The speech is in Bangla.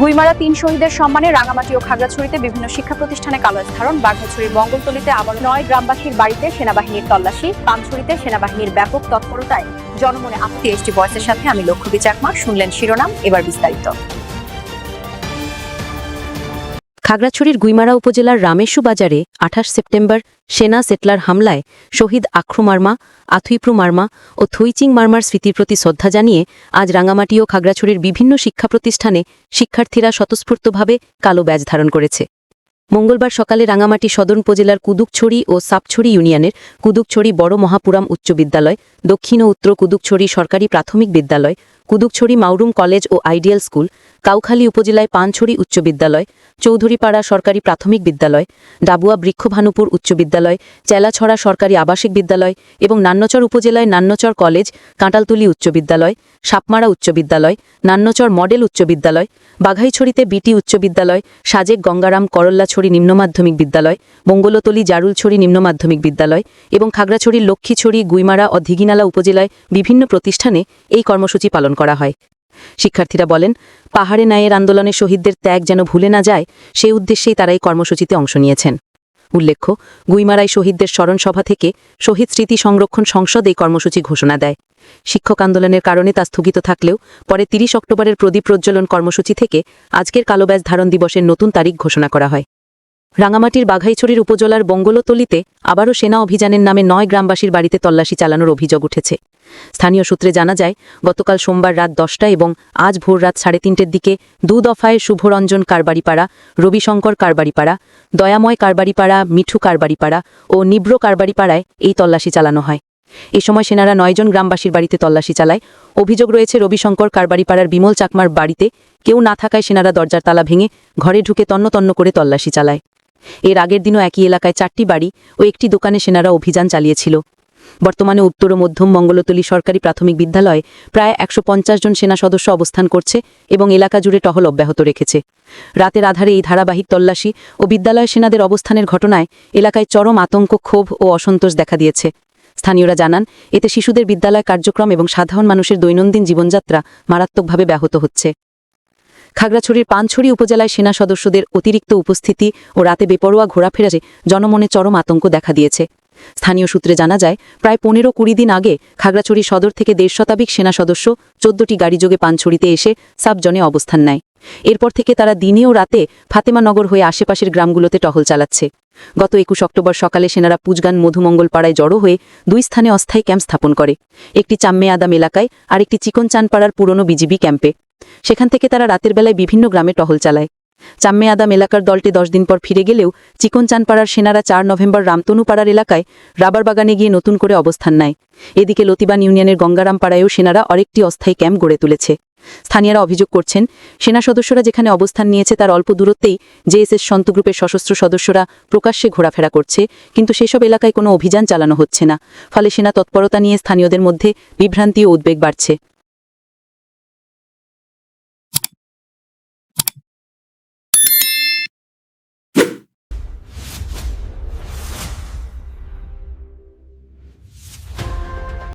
গুইমারা তিন শহীদের সম্মানে রাঙামাটি ও খাগড়াছড়িতে বিভিন্ন শিক্ষা প্রতিষ্ঠানে কালো ধারণ বাঘাছড়ির বঙ্গলতলিতে আবার নয় গ্রামবাসীর বাড়িতে সেনাবাহিনীর তল্লাশি, পানছড়িতে সেনাবাহিনীর ব্যাপক তৎপরতায় জনমনে আপত্তি এসটি বয়সের সাথে। আমি লক্ষ্মী চাকমা, শুনলেন শিরোনাম, এবার বিস্তারিত। খাগড়াছড়ির গুইমারা উপজেলার রামেশু বাজারে আঠাশ সেপ্টেম্বর সেনা সেটলার হামলায় শহীদ আখ্রু মার্মা, আথুইপ্রু মার্মা ও থুইচিং মার্মার স্মৃতির প্রতি শ্রদ্ধা জানিয়ে আজ রাঙামাটি ও খাগড়াছড়ির বিভিন্ন শিক্ষা প্রতিষ্ঠানে শিক্ষার্থীরা স্বতঃস্ফূর্তভাবে কালো ব্যাজ ধারণ করেছে। মঙ্গলবার সকালে রাঙামাটি সদর উপজেলার কুদুকছড়ি ও সাপছড়ি ইউনিয়নের কুদুকছড়ি বড় মহাপুরাম উচ্চ বিদ্যালয়, দক্ষিণ ও উত্তর কুদুকছড়ি সরকারি প্রাথমিক বিদ্যালয়, কুদুকছড়ি মাউরুম কলেজ ও আইডিয়াল স্কুল, কাউখালী উপজেলায় পানছড়ি উচ্চ বিদ্যালয় চৌধুরীপাড়া সরকারি প্রাথমিক বিদ্যালয়, ডাবুয়া বৃক্ষভানুপুর উচ্চ বিদ্যালয়, চেলাছড়া সরকারি আবাসিক বিদ্যালয় এবং নান্নচর উপজেলায় নান্নচর কলেজ, কাঁটালতুলি উচ্চ বিদ্যালয়, সাপমারা উচ্চ বিদ্যালয়, নান্নচর মডেল উচ্চ বিদ্যালয়, বাঘাইছড়িতে বিটি উচ্চ বিদ্যালয়, সাজেক গঙ্গারাম করল্লাছড়ি নিম্ন মাধ্যমিক বিদ্যালয়, মঙ্গলতলি জারুলছড়ি নিম্ন মাধ্যমিক বিদ্যালয় এবং খাগড়াছড়ির লক্ষ্মীছড়ি, গুইমারা ও দিঘিনালা উপজেলায় বিভিন্ন প্রতিষ্ঠানে এই কর্মসূচি পালন করা হয়। শিক্ষার্থীরা বলেন, পাহাড়ে ন্যায়ের আন্দোলনে শহীদদের ত্যাগ যেন ভুলে না যায় সেই উদ্দেশ্যেই তারা এই কর্মসূচিতে অংশ নিয়েছেন। উল্লেখ্য, গুইমারায় শহীদদের স্মরণ সভা থেকে শহীদ স্মৃতি সংরক্ষণ সংসদ এই কর্মসূচি ঘোষণা দেয়। শিক্ষক আন্দোলনের কারণে তা স্থগিত থাকলেও পরে তিরিশ অক্টোবরের প্রদীপ প্রজ্বলন কর্মসূচি থেকে আজকের কালোব্যাজ ধারণ দিবসের নতুন তারিখ ঘোষণা করা হয়। রাঙামাটির বাঘাইছড়ির উপজেলার বঙ্গলতলিতে আবারও সেনা অভিযানের নামে নয় গ্রামবাসীর বাড়িতে তল্লাশি চালানোর অভিযোগ উঠেছে। স্থানীয় সূত্রে জানা যায়, গতকাল সোমবার রাত দশটা এবং আজ ভোর রাত সাড়ে তিনটের দিকে দু দফায় শুভরঞ্জন কারবারিপাড়া, রবিশঙ্কর কারবারিপাড়া, দয়াময় কারবারিপাড়া, মিঠু কারবারিপাড়া ও নিব্র কারবারিপাড়ায় এই তল্লাশি চালানো হয়। এ সময় সেনারা নয়জন গ্রামবাসীর বাড়িতে তল্লাশি চালায়। অভিযোগ রয়েছে, রবিশঙ্কর কারবারিপাড়ার বিমল চাকমার বাড়িতে কেউ না থাকায় সেনারা দরজার তালা ভেঙে ঘরে ঢুকে তন্ন তন্ন করে তল্লাশি চালায়। এর আগের দিনও একই এলাকায় চারটি বাড়ি ও একটি দোকানে সেনারা অভিযান চালিয়েছিল। বর্তমানে উত্তর ও মধ্যম মঙ্গলতলী সরকারি প্রাথমিক বিদ্যালয়ে প্রায় একশো পঞ্চাশ জন সেনা সদস্য অবস্থান করছে এবং এলাকা জুড়ে টহল অব্যাহত রেখেছে। রাতের আধারে এই ধারাবাহিক তল্লাশি ও বিদ্যালয় সেনাদের অবস্থানের ঘটনায় এলাকায় চরম আতঙ্ক, ক্ষোভ ও অসন্তোষ দেখা দিয়েছে। স্থানীয়রা জানান, এতে শিশুদের বিদ্যালয় কার্যক্রম এবং সাধারণ মানুষের দৈনন্দিন জীবনযাত্রা মারাত্মকভাবে ব্যাহত হচ্ছে। খাগড়াছড়ির পানছড়ি উপজেলায় সেনা সদস্যদের অতিরিক্ত উপস্থিতি ও রাতে বেপরোয়া ঘোরাফেরাজে জনমনে চরম আতঙ্ক দেখা দিয়েছে। স্থানীয় সূত্রে জানা যায়, প্রায় পনেরো কুড়ি দিন আগে খাগড়াছড়ি সদর থেকে দেড় শতাধিক সেনা সদস্য চোদ্দটি গাড়িযোগে পানছড়িতে এসে সাবজনে অবস্থান নেয়। এরপর থেকে তারা দিনে ও রাতে ফাতেমানগর হয়ে আশেপাশের গ্রামগুলোতে টহল চালাচ্ছে। গত একুশ অক্টোবর সকালে সেনারা পুজগান মধুমঙ্গল পাড়ায় জড়ো হয়ে দুই স্থানে অস্থায়ী ক্যাম্প স্থাপন করে। একটি চাম্মে আদাম এলাকায় আর একটি চিকনচানপাড়ার পুরনো বিজিবি ক্যাম্পে। সেখান থেকে তারা রাতের বেলায় বিভিন্ন গ্রামে টহল চালায়। চাম্মে আদাম এলাকার দলটি দশ দিন পর ফিরে গেলেও চিকনচানপাড়ার সেনারা চার নভেম্বর রামতনুপাড়ার এলাকায় রাবার বাগানে গিয়ে নতুন করে অবস্থান নেয়। এদিকে লতিবান ইউনিয়নের গঙ্গারামপাড়ায়ও সেনারা আরেকটি অস্থায়ী ক্যাম্প গড়ে তুলেছে। স্থানীয়রা অভিযোগ করছেন, সেনা সদস্যরা যেখানে অবস্থান নিয়েছে তার অল্প দূরত্বেই জেএসএস সন্ত গ্রুপের সশস্ত্র সদস্যরা প্রকাশ্যে ঘোরাফেরা করছে, কিন্তু সেসব এলাকায় কোনো অভিযান চালানো হচ্ছে না। ফলে সেনা তৎপরতা নিয়ে স্থানীয়দের মধ্যে বিভ্রান্তি ও উদ্বেগ বাড়ছে।